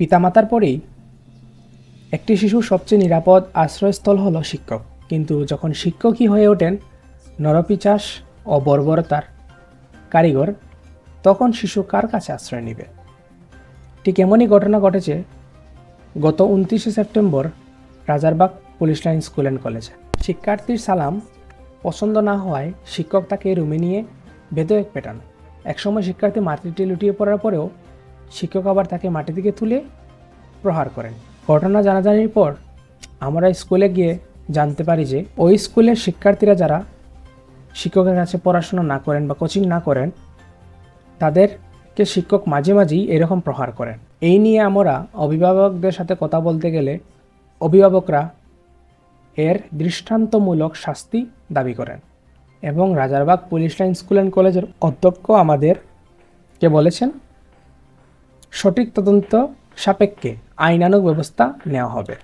পিতামাতার পরেই একটি শিশুর সবচেয়ে নিরাপদ আশ্রয়স্থল হলো শিক্ষক। কিন্তু যখন শিক্ষকই হয়ে ওঠেন নরপিচাস ও বর্বরতার কারিগর, তখন শিশু কার কাছে আশ্রয় নেবে? ঠিক এমনই ঘটনা ঘটেছে গত উনত্রিশে September Rajarbagh police line school and কলেজে। শিক্ষার্থীর সালাম পছন্দ না হওয়ায় শিক্ষক তাকে রুমে নিয়ে বেদক পেটান। একসময় শিক্ষার্থী মাটিতে লুটিয়ে পড়ার পরেও শিক্ষক আবার তাকে মাটি থেকে তুলে প্রহার করেন। ঘটনা জানাজানির পর আমরা স্কুলে গিয়ে জানতে পারি যে ওই স্কুলের শিক্ষার্থীরা যারা শিক্ষকের কাছে পড়াশোনা না করেন বা কোচিং না করেন, তাদেরকে শিক্ষক মাঝে মাঝেই এরকম প্রহার করেন। এই নিয়ে আমরা অভিভাবকদের সাথে কথা বলতে গেলে অভিভাবকরা এর দৃষ্টান্তমূলক শাস্তি দাবি করেন এবং Rajarbagh police line school and কলেজের অধ্যক্ষ আমাদেরকে বলেছেন সঠিক তদন্ত সাপেক্ষে আইনানুক ব্যবস্থা নেওয়া হবে।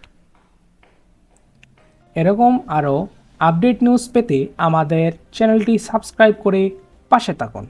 এরকম আরও আপডেট নিউজ পেতে আমাদের চ্যানেলটি সাবস্ক্রাইব করে পাশে থাকুন।